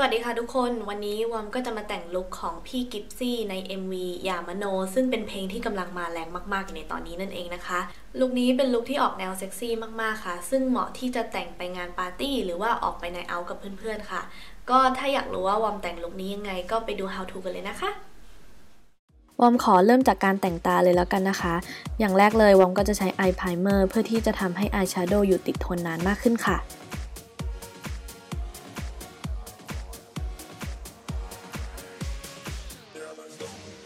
วัสดีค่ะทุกคนวันนี้วอมก็จะมาแต่งลุคของพี่กิฟซี่ใน MV ยามโน ซึ่งเป็นเพลงที่กำลังมาแรงมากๆในตอนนี้นั่นเองนะคะ ลุคนี้เป็นลุคที่ออกแนวเซ็กซี่มากๆค่ะ ซึ่งเหมาะที่จะแต่งไปงานปาร์ตี้ หรือว่าออกไปในเอากับเพื่อนๆค่ะ ก็ถ้าอยากรู้ว่าวอมแต่งลุคนี้ยังไงก็ไปดู how to กันเลยนะคะวอมขอเริ่มจากการแต่งตาเลยแล้วกันนะคะ อย่างแรกเลยวอมก็จะใช้ eye primer เพื่อที่จะทำให้ eye shadow อยู่ติดทนนานมากขึ้นค่ะ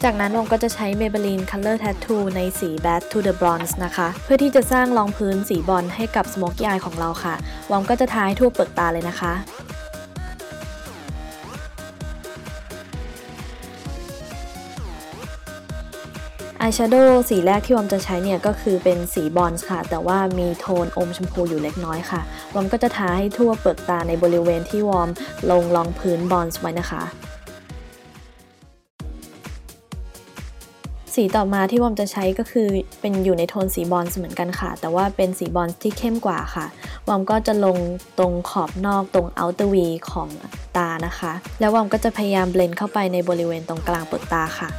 จากนั้นวงก็จะใช้ Maybelline Color Tattoo ในสี Back to the Bronze นะคะ เพื่อที่จะสร้างรองพื้นสีบอลให้กับ Smoky Eye ของเราค่ะวอมก็จะทาให้ทั่วเปลือกตาเลยนะคะอายแชโดว์สีแรกที่วอมจะใช้เนี่ยก็คือเป็นสีบอลค่ะ แต่ว่ามีโทนอมชมพูอยู่เล็กน้อยค่ะ วอมก็จะทาให้ทั่วเปลือกตาในบริเวณที่วอมลงรองพื้นบอลไว้นะคะ สีต่อมาที่วอมจะใช้ก็คือเป็นอยู่ในโทนสีบอลเหมือนกันค่ะ แต่ว่าเป็นสีบอลที่เข้มกว่าค่ะวอมก็จะลงตรงขอบนอกตรงอัลเตอร์วีของตานะคะ แล้ววอมก็จะพยายามเบลนเข้าไปในบริเวณตรงกลางเปลือกตาค่ะ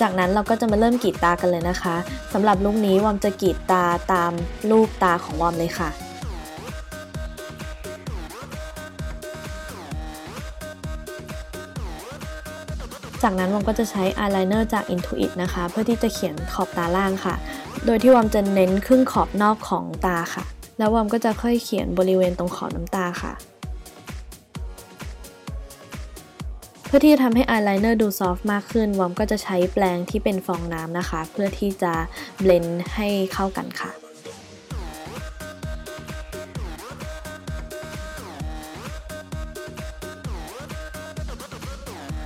จากนั้นเราก็จะมาเริ่มกรีดตากันเลยนะคะสำหรับลุคนี้วอมจะกรีดตาตามรูปตาของวอมเลยค่ะ จากนั้นวอมก็จะใช้อายไลเนอร์จาก Intuit นะคะ เพื่อที่จะเขียนขอบตาล่างค่ะ โดยที่วอมจะเน้นครึ่งขอบนอกของตาค่ะ แล้ววอมก็จะค่อยเขียนบริเวณตรงขอบน้ำตาค่ะ เพื่อที่จะทำให้อายไลเนอร์ดูซอฟต์มากขึ้นวอมก็จะใช้แปรงที่เป็นฟองน้ำนะคะ เพื่อที่จะเบลนด์ให้เข้ากันค่ะ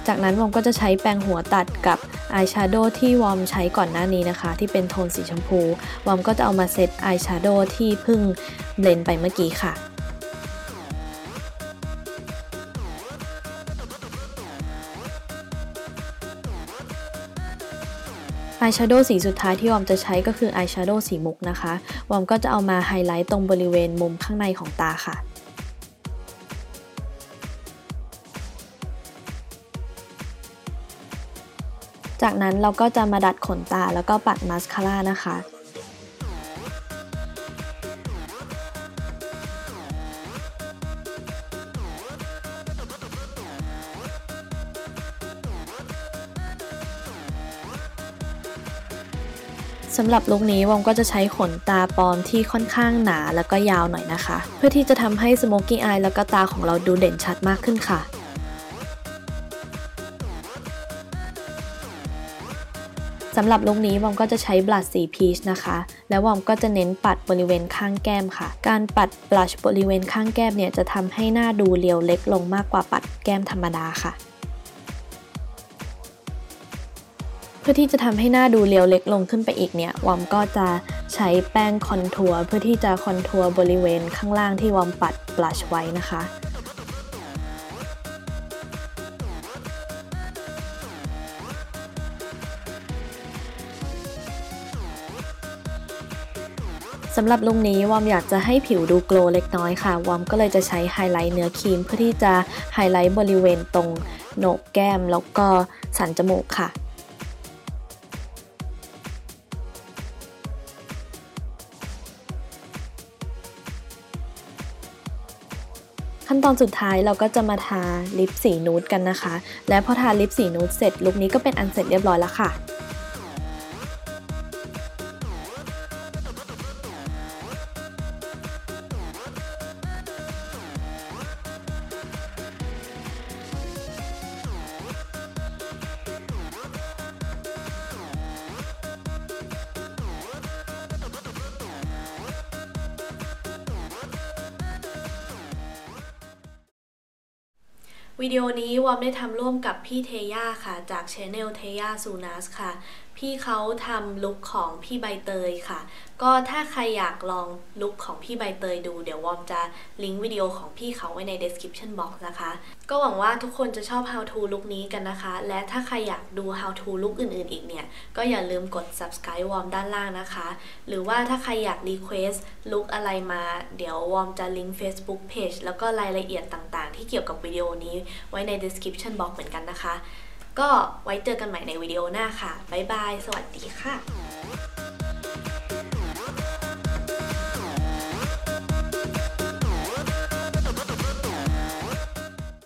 จากนั้นวอมก็จะใช้แปรงหัวตัดกับอายแชโดว์ที่วอมใช้ก่อนหน้านี้นะคะ ที่เป็นโทนสีชมพู วอมก็จะเอามาเซตอายแชโดว์ที่เพิ่งเบลนไปเมื่อกี้ค่ะอายแชโดว์สีสุดท้ายที่วอมจะใช้ก็คืออายแชโดว์สีมุกนะคะ วอมก็จะเอามาไฮไลท์ตรงบริเวณมุมข้างในของตาค่ะ จากนั้นเราก็จะมาดัดขนตาแล้วก็ปัดมาสคาร่านะคะสำหรับลุคนี้วอมก็จะใช้ขนตาปลอมที่ค่อนข้างหนาแล้วก็ยาวหน่อยนะคะ เพื่อที่จะทำให้สโมกกี้อายแล้วก็ตาของเราดูเด่นชัดมากขึ้นค่ะ สำหรับลุคนี้วอมก็จะใช้บลัชสีพีชนะคะ แล้ววอมก็จะเน้นปัดบริเวณข้างแก้มค่ะ การปัดบลัชบริเวณข้างแก้มเนี่ยจะทำให้หน้าดูเรียวเล็กลงมากกว่าปัดแก้มธรรมดาค่ะ เพื่อที่จะทำให้หน้าดูเรียวเล็กลงขึ้นไปอีกเนี่ยวอมก็จะใช้แป้งคอนทัวร์เพื่อที่จะคอนทัวร์บริเวณข้างล่างที่วอมปัดบลัชไว้นะคะ สำหรับลุงนี้วอมอยากจะให้ผิวดูโกลเล็กน้อยค่ะ วอมก็เลยจะใช้ไฮไลท์เนื้อครีมเพื่อที่จะไฮไลท์บริเวณตรงโหนกแก้มแล้วก็สันจมูกค่ะขั้นตอนสุดท้ายเราก็จะมาทาลิปสีนูดกันนะคะ และพอทาลิปสีนูดเสร็จลุคนี้ก็เป็นอันเสร็จเรียบร้อยแล้วค่ะ วิดีโอนี้วอมได้ทำร่วมกับพี่เทย่าค่ะ จากช anel เทย่าซูนัสค่ะ พี่เขาทำลุคของพี่ใบเตยค่ะ ก็ถ้าใครอยากลองลุคของพี่ใบเตยดู เดี๋ยววอมจะลิงก์วิดีโอของพี่เขาไว้ใน description box นะคะ ก็หวังว่าทุกคนจะชอบ how to ลุคนี้กันนะคะ และถ้าใครอยากดู how to ลุคอื่นๆ อีกเนี่ย ก็อย่าลืมกด subscribe วอมด้านล่างนะคะ หรือว่าถ้าใครอยาก request ลุคอะไรมา เดี๋ยววอมจะลิงก์ Facebook page แล้วก็รายละเอียดต่างๆ ที่เกี่ยวกับวิดีโอนี้ไว้ใน description box เหมือนกันนะคะ ก็ไว้เจอกันใหม่ในวิดีโอหน้าค่ะ บ๊ายบาย สวัสดีค่ะ